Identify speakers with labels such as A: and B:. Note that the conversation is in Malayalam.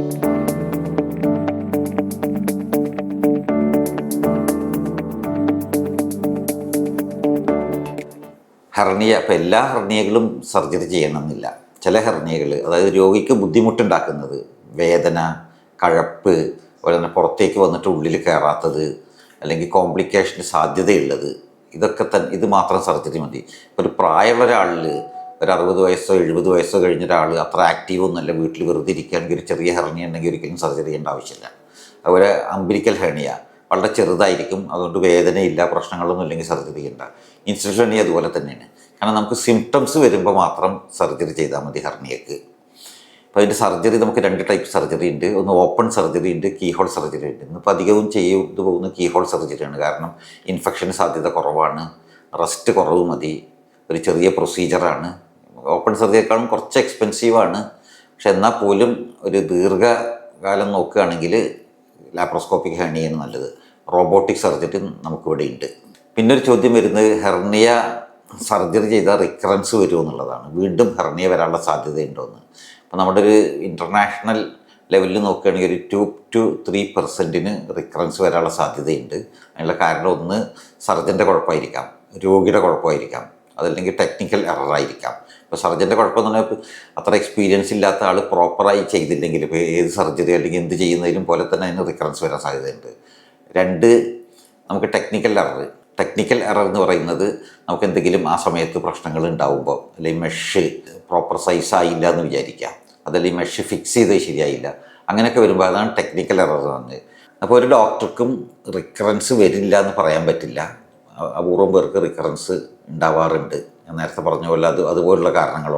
A: ഹെർണിയ ഇപ്പം എല്ലാ ഹെർണിയകളും സർജറി ചെയ്യണമെന്നില്ല. ചില ഹെർണിയകൾ അതായത് രോഗിക്ക് ബുദ്ധിമുട്ടുണ്ടാക്കുന്നത് വേദന കഴപ്പ് അതുപോലെ തന്നെ പുറത്തേക്ക് വന്നിട്ട് ഉള്ളിൽ കയറാത്തത് അല്ലെങ്കിൽ കോംപ്ലിക്കേഷന് സാധ്യതയുള്ളത് ഇതൊക്കെ തന്നെ ഇത് മാത്രം സർജറി മതി. ഒരു പ്രായമുള്ള ഒരാളിൽ ഒരു അറുപത് വയസ്സോ എഴുപത് വയസ്സോ കഴിഞ്ഞ ഒരാൾ അത്ര ആക്റ്റീവ് ഒന്നുമല്ല വീട്ടിൽ വെറുതെ ഇരിക്കുകയാണെങ്കിൽ ഒരു ചെറിയ ഹെർണിയ ഉണ്ടെങ്കിൽ ഒരിക്കലും സർജറി ചെയ്യേണ്ട ആവശ്യമില്ല. അതുപോലെ അമ്പിരിക്കൽ ഹെർണിയ വളരെ ചെറുതായിരിക്കും അതുകൊണ്ട് വേദനയില്ല പ്രശ്നങ്ങളൊന്നും ഇല്ലെങ്കിൽ സർജറി ചെയ്യേണ്ട. ഇൻസ്ട്രക്ഷൻ ഹെർണിയ അതുപോലെ തന്നെയാണ്. കാരണം നമുക്ക് സിംറ്റംസ് വരുമ്പോൾ മാത്രം സർജറി ചെയ്താൽ മതി ഹെർണിയക്ക്. അപ്പോൾ അതിന്റെ സർജറി നമുക്ക് രണ്ട് ടൈപ്പ് സർജറി ഉണ്ട്. ഒന്ന് ഓപ്പൺ സർജറി ഉണ്ട് കീഹോൾ സർജറി ഉണ്ട്. ഇന്നിപ്പോൾ അധികവും ചെയ്തു പോകുന്ന കീഹോൾ സർജറിയാണ് കാരണം ഇൻഫെക്ഷൻ സാധ്യത കുറവാണ് റെസ്റ്റ് കുറവ് മതി ഒരു ചെറിയ പ്രൊസീജിയറാണ് ഓപ്പൺ സർജറിയേക്കാളും കുറച്ച് എക്സ്പെൻസീവാണ്. പക്ഷെ എന്നാൽ പോലും ഒരു ദീർഘകാലം നോക്കുകയാണെങ്കിൽ ലാപ്രോസ്കോപ്പിക് ഹെർണിയാണ് നല്ലത്. റോബോട്ടിക് സർജറി നമുക്കിവിടെ ഉണ്ട്. പിന്നെ ഒരു ചോദ്യം വരുന്നത് ഹെർണിയ സർജറി ചെയ്താൽ റിക്കറൻസ് വരുമോ എന്നുള്ളതാണ്. വീണ്ടും ഹെർണിയ വരാനുള്ള സാധ്യതയുണ്ടോയെന്ന് അപ്പോൾ നമ്മുടെ ഒരു ഇന്റർനാഷണൽ ലെവലിൽ നോക്കുകയാണെങ്കിൽ ഒരു ടു ടു ത്രീ പെർസെന്റിന് റിക്കറൻസ് വരാനുള്ള സാധ്യതയുണ്ട്. അതിനുള്ള കാരണം ഒന്ന് സർജന്റെ കുഴപ്പമായിരിക്കാം. രോഗിയുടെ കുഴപ്പമായിരിക്കാം. അതല്ലെങ്കിൽ ടെക്നിക്കൽ എററായിരിക്കാം ഇപ്പോൾ സർജന്റെ കുഴപ്പമെന്ന് പറഞ്ഞാൽ അത്ര എക്സ്പീരിയൻസ് ഇല്ലാത്ത ആൾ പ്രോപ്പറായി ചെയ്തില്ലെങ്കിൽ ഇപ്പോൾ ഏത് സർജറി അല്ലെങ്കിൽ എന്ത് ചെയ്യുന്നതിലും പോലെ തന്നെ അതിന് റിക്കറൻസ് വരാൻ സാധ്യതയുണ്ട്. രണ്ട് നമുക്ക് ടെക്നിക്കൽ എറർ ടെക്നിക്കൽ എറർ എന്ന് പറയുന്നത് നമുക്ക് എന്തെങ്കിലും ആ സമയത്ത് പ്രശ്നങ്ങൾ ഉണ്ടാവുമ്പോൾ അല്ലെങ്കിൽ മെഷ് പ്രോപ്പർ സൈസ് ആയില്ല എന്ന് വിചാരിക്കാം അതല്ലെങ്കിൽ മെഷ് ഫിക്സ് ചെയ്തത് ശരിയായില്ല. അങ്ങനെയൊക്കെ വരുമ്പോൾ അതാണ് ടെക്നിക്കൽ എറർ എന്ന് അപ്പോൾ ഒരു ഡോക്ടർക്കും റിക്കറൻസ് വരില്ല എന്ന് പറയാൻ പറ്റില്ല. അപൂർവം പേർക്ക് റിക്കറൻസ് ഉണ്ടാവാറുണ്ട്. ഞാൻ നേരത്തെ പറഞ്ഞ പോലെ അത് അതുപോലുള്ള കാരണങ്ങൾ